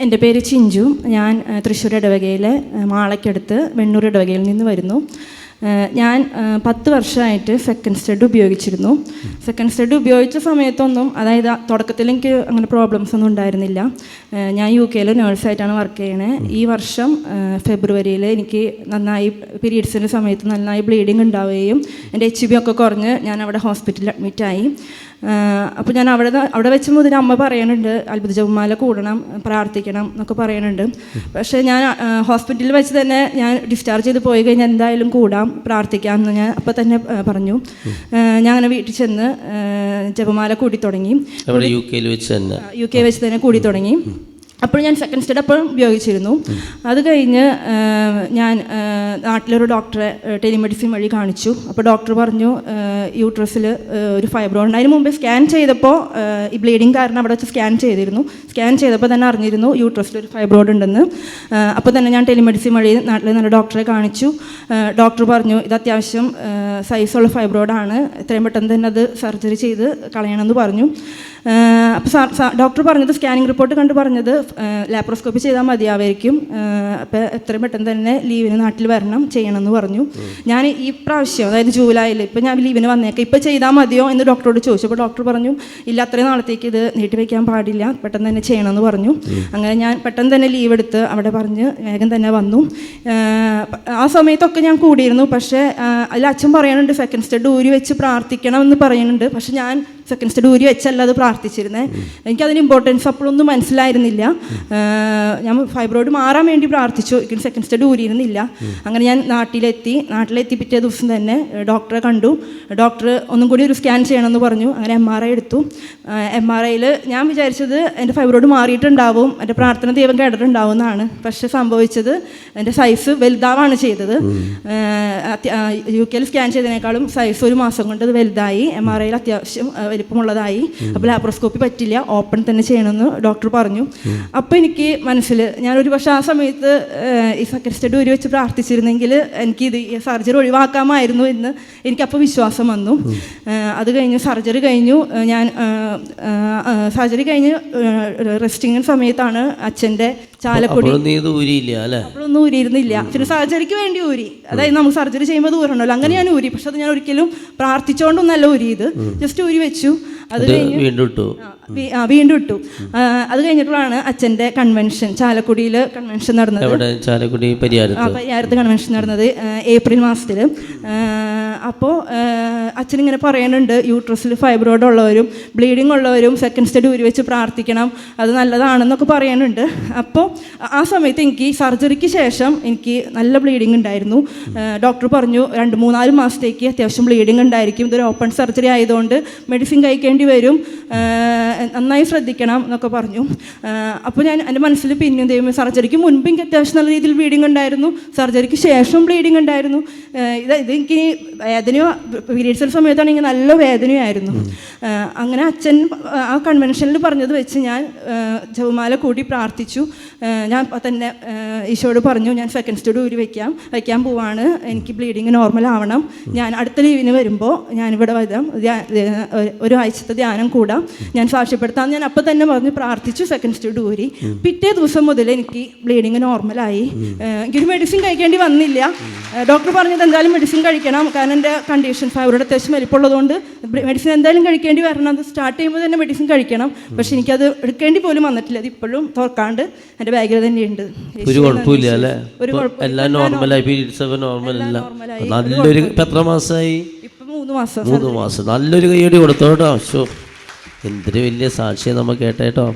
എന്റെ പേര് ചിഞ്ചു. ഞാൻ തൃശ്ശൂർ ഇടവകയിലെ മാളയ്ക്കടുത്ത് വെണ്ണൂർ ഇടവകയിൽ നിന്ന് വരുന്നു. ഞാൻ പത്ത് വർഷമായിട്ട് സെക്കൻഡ് സ്റ്റഡ് ഉപയോഗിച്ചിരുന്നു. സെക്കൻഡ് സ്റ്റഡ് ഉപയോഗിച്ച സമയത്തൊന്നും അതായത് തുടക്കത്തിൽ എനിക്ക് അങ്ങനെ പ്രോബ്ലംസ് ഒന്നും ഉണ്ടായിരുന്നില്ല. ഞാൻ യു കെയിൽ നേഴ്സായിട്ടാണ് വർക്ക് ചെയ്യണത് ഈ വർഷം ഫെബ്രുവരിയിൽ എനിക്ക് നന്നായി പീരീഡ്സിന്റെ സമയത്ത് നന്നായി ബ്ലീഡിങ് ഉണ്ടാവുകയും എന്റെ എച്ച് ബി ഒക്കെ കുറഞ്ഞ് ഞാൻ അവിടെ ഹോസ്പിറ്റലിൽ അഡ്മിറ്റായി അപ്പോൾ ഞാൻ അവിടെ അവിടെ വെച്ച് മുതൽ അമ്മ പറയുന്നുണ്ട് അത്ഭുത ജപമാല കൂടണം പ്രാർത്ഥിക്കണം എന്നൊക്കെ പറയുന്നുണ്ട് പക്ഷേ ഞാൻ ഹോസ്പിറ്റലിൽ വെച്ച് തന്നെ ഞാൻ ഡിസ്ചാർജ് ചെയ്ത് പോയി കഴിഞ്ഞാൽ എന്തായാലും കൂടാം. പ്രാർത്ഥിക്കാം എന്ന് ഞാൻ അപ്പം തന്നെ പറഞ്ഞു. ഞാൻ അങ്ങനെ വീട്ടിൽ ചെന്ന് ജപമാല കൂടി തുടങ്ങി. യു കെയിൽ വെച്ച് തന്നെ. യു കെ വെച്ച് തന്നെ കൂടി തുടങ്ങി. അപ്പോൾ ഞാൻ സെക്കൻഡ് സ്റ്റഡ് അപ്പോഴും ഉപയോഗിച്ചിരുന്നു. അത് കഴിഞ്ഞ് ഞാൻ നാട്ടിലൊരു ഡോക്ടറെ ടെലിമെഡിസിൻ വഴി കാണിച്ചു. അപ്പോൾ ഡോക്ടർ പറഞ്ഞു യൂട്രസിൽ ഒരു ഫൈബ്രോയിഡ് അതിന് മുമ്പേ സ്കാൻ ചെയ്തപ്പോൾ ഈ ബ്ലീഡിങ് കാരണം അവിടെ വെച്ച് സ്കാൻ ചെയ്തിരുന്നു. സ്കാൻ ചെയ്തപ്പോൾ തന്നെ അറിഞ്ഞിരുന്നു യൂട്രസിൽ ഒരു ഫൈബ്രോയിഡ് ഉണ്ടെന്ന്. അപ്പോൾ തന്നെ ഞാൻ ടെലിമെഡിസിൻ വഴി നാട്ടിലെ നല്ല ഡോക്ടറെ കാണിച്ചു. ഡോക്ടർ പറഞ്ഞു ഇത് അത്യാവശ്യം സൈസുള്ള ഫൈബ്രോയിഡാണ് എത്രയും പെട്ടെന്ന് തന്നെ അത് സർജറി ചെയ്ത് കളയണമെന്ന് പറഞ്ഞു. അപ്പോൾ സാർ ഡോക്ടർ പറഞ്ഞത് സ്കാനിങ് റിപ്പോർട്ട് കണ്ട് പറഞ്ഞത് ലാപ്രോസ്കോപ്പി ചെയ്താൽ മതിയാവായിരിക്കും. അപ്പോൾ എത്രയും പെട്ടെന്ന് തന്നെ ലീവിന് നാട്ടിൽ വരണം ചെയ്യണമെന്ന് പറഞ്ഞു. ഞാൻ ഈ പ്രാവശ്യം അതായത് ജൂലൈയിൽ ഇപ്പോൾ ഞാൻ ലീവിന് വന്നേക്കാം. ഇപ്പോൾ ചെയ്താൽ മതിയോ എന്ന് ഡോക്ടറോട് ചോദിച്ചു. അപ്പോൾ ഡോക്ടർ പറഞ്ഞു ഇല്ല അത്രയും നാളത്തേക്ക് ഇത് നീട്ടി വയ്ക്കാൻ പാടില്ല. പെട്ടെന്ന് തന്നെ ചെയ്യണമെന്ന് പറഞ്ഞു. അങ്ങനെ ഞാൻ പെട്ടെന്ന് തന്നെ ലീവ് എടുത്ത് അവിടെ പറഞ്ഞ് വേഗം തന്നെ വന്നു. ആ, സമയത്തൊക്കെ ഞാൻ കൂടിയിരുന്നു. പക്ഷേ അതിൽ അച്ഛൻ പറയുന്നുണ്ട് സെക്കൻഡ് സ്റ്റഡ് ഊരി വെച്ച് പ്രാർത്ഥിക്കണം എന്ന് പറയുന്നുണ്ട് പക്ഷെ ഞാൻ സെക്കൻഡ് സ്റ്റഡി ഊരി വെച്ചല്ല അത് പ്രാർത്ഥിച്ചിരുന്നത് എനിക്ക് അതിന് ഇമ്പോർട്ടൻസ് അപ്പോഴൊന്നും മനസ്സിലായിരുന്നില്ല. ഞാൻ ഫൈബ്രോയിഡ് മാറാൻ വേണ്ടി പ്രാർത്ഥിച്ചു. എനിക്ക് സെക്കൻഡ് സ്റ്റഡി ഊരിയിരുന്നില്ല. അങ്ങനെ ഞാൻ നാട്ടിലെത്തി. നാട്ടിലെത്തി പിറ്റേ ദിവസം തന്നെ ഡോക്ടറെ കണ്ടു. ഡോക്ടർ ഒന്നും കൂടി ഒരു സ്കാൻ ചെയ്യണമെന്ന് പറഞ്ഞു. അങ്ങനെ എം ആർ ഐ എടുത്തു. എം ആർ ഐയിൽ ഞാൻ വിചാരിച്ചത് എന്റെ ഫൈബ്രോയിഡ് മാറിയിട്ടുണ്ടാവും. എന്റെ പ്രാർത്ഥന ദൈവം കേട്ടിട്ടുണ്ടാവും എന്നാണ് പക്ഷെ സംഭവിച്ചത് എന്റെ സൈസ് വലുതാവാണ് ചെയ്തത്. യു കെയിൽ സ്കാൻ ചെയ്തതിനേക്കാളും സൈസ് ഒരു മാസം കൊണ്ട് അത് വലുതായി. എം ആർ ഐയിൽ അത്യാവശ്യം വലിപ്പമുള്ളതായി. അപ്പോൾ ലാപ്രോസ്കോപ്പി പറ്റില്ല. ഓപ്പൺ തന്നെ ചെയ്യണമെന്ന് ഡോക്ടർ പറഞ്ഞു. അപ്പോൾ എനിക്ക് മനസ്സിൽ ഞാനൊരു പക്ഷേ ആ സമയത്ത് ഈ സെക്കൻഡ് ഒരു വെച്ച് പ്രാർത്ഥിച്ചിരുന്നെങ്കിൽ എനിക്ക് ഇത് സർജറി ഒഴിവാക്കാമായിരുന്നു എന്ന് എനിക്കപ്പോൾ വിശ്വാസം വന്നു. അത് കഴിഞ്ഞ് സർജറി കഴിഞ്ഞു. ഞാൻ സർജറി കഴിഞ്ഞ് റെസ്റ്റിംഗ് സമയത്താണ് അച്ഛന്റെ ചാലക്കുടി. ഊരിയില്ല അല്ലേ? അപ്പോഴൊന്നും ഊരിയിരുന്നില്ല. പിന്നെ സർജറിക്ക് വേണ്ടി ഊരി. അതായത് നമുക്ക് സർജറി ചെയ്യുമ്പോൾ ദൂരമുണ്ടല്ലോ. അങ്ങനെ ഞാൻ ഊരി. പക്ഷെ അത് ഞാൻ ഒരിക്കലും പ്രാർത്ഥിച്ചുകൊണ്ടൊന്നല്ല ഊരിയത്. ജസ്റ്റ് ഊരി വെച്ചു. അത് വീണ്ടും ഇട്ടു. വീണ്ടും ഇട്ടു. അത് കഴിഞ്ഞിട്ടുള്ളതാണ് അച്ഛന്റെ കൺവെൻഷൻ ചാലക്കുടിയിൽ കൺവെൻഷൻ നടന്നത്. അവിടെ ചാലക്കുടി ആ പരിഹാരത്ത് കൺവെൻഷൻ നടന്നത് ഏപ്രിൽ മാസത്തിൽ അപ്പോൾ അച്ഛനിങ്ങനെ പറയുന്നുണ്ട് യൂട്രസിൽ ഫൈബ്രോയിഡ് ഉള്ളവരും ബ്ലീഡിംഗ് ഉള്ളവരും സെക്കൻഡ് സ്റ്റഡി ഊരി വെച്ച് പ്രാർത്ഥിക്കണം അത് നല്ലതാണെന്നൊക്കെ പറയുന്നുണ്ട് അപ്പോൾ ആ സമയത്ത് എനിക്ക് സർജറിക്ക് ശേഷം എനിക്ക് നല്ല ബ്ലീഡിംഗ് ഉണ്ടായിരുന്നു. ഡോക്ടർ പറഞ്ഞു രണ്ട് മൂന്നാൽ മാസത്തേക്ക് അത്യാവശ്യം ബ്ലീഡിംഗ് ഉണ്ടായിരിക്കും ഇതൊരു ഓപ്പൺ സർജറി ആയതുകൊണ്ട് മെഡിസിൻ കഴിക്കേണ്ടി വരും. നന്നായി ശ്രദ്ധിക്കണം എന്നൊക്കെ പറഞ്ഞു. അപ്പോൾ ഞാൻ എന്റെ മനസ്സിൽ പിന്നെയും ദൈവം സർജറിക്ക് മുൻപ് എനിക്ക് അത്യാവശ്യം നല്ല രീതിയിൽ ബ്ലീഡിങ് ഉണ്ടായിരുന്നു. സർജറിക്ക് ശേഷം ബ്ലീഡിങ് ഉണ്ടായിരുന്നു. ഇത് ഇത് എനിക്ക് വേദനയോ പീരീഡ്സിന്റെ സമയത്താണെങ്കിൽ നല്ല വേദനയായിരുന്നു. അങ്ങനെ അച്ഛൻ ആ കൺവെൻഷനിൽ പറഞ്ഞത് വെച്ച് ഞാൻ ജവമാല കൂടി പ്രാർത്ഥിച്ചു. ഞാൻ തന്നെ ഈശോയോട് പറഞ്ഞു ഞാൻ സെക്കൻഡ് സ്റ്റഡി ഊരി വയ്ക്കാം വയ്ക്കാൻ പോവാണ്. എനിക്ക് ബ്ലീഡിങ് നോർമൽ ആവണം. ഞാൻ അടുത്ത ലീവിന് വരുമ്പോൾ ഞാനിവിടെ വരാം. ഒരു ആഴ്ചത്തെ ധ്യാനം കൂടാം. ഞാൻ സാക്ഷ്യപ്പെടുത്താം. ഞാൻ അപ്പം തന്നെ പറഞ്ഞു പ്രാർത്ഥിച്ചു. സെക്കൻഡ് സ്റ്റേഡ് ഊരി പിറ്റേ ദിവസം മുതൽ എനിക്ക് ബ്ലീഡിങ് നോർമലായി എനിക്കൊരു മെഡിസിൻ കഴിക്കേണ്ടി വന്നില്ല. ഡോക്ടർ പറഞ്ഞത് എന്തായാലും മെഡിസിൻ കഴിക്കണം. കാരണം എന്റെ കണ്ടീഷൻ ഫൈബ്രോഡ് അത്യാവശ്യം വലിപ്പമുള്ളതുകൊണ്ട് മെഡിസിൻ എന്തായാലും കഴിക്കേണ്ടി വരണം. അത് സ്റ്റാർട്ട് ചെയ്യുമ്പോൾ തന്നെ മെഡിസിൻ കഴിക്കണം. പക്ഷെ എനിക്കത് എടുക്കേണ്ടി പോലും വന്നിട്ടില്ല. അത് ഇപ്പോഴും തുറക്കാണ്ട് എന്റെ ബാഗിൽ തന്നെയുണ്ട്. ഒരു കുഴപ്പമില്ല അല്ലേ. എല്ലാം നോർമലായി പീരീഡ്സ് ഒക്കെ. നല്ലൊരു എത്ര മാസമായി മൂന്ന് മാസം. നല്ലൊരു കൈയടി കൊടുത്തോട്ടോ. എന്തൊരു വലിയ സാക്ഷിയെ നമ്മൾ കേട്ടേട്ടോ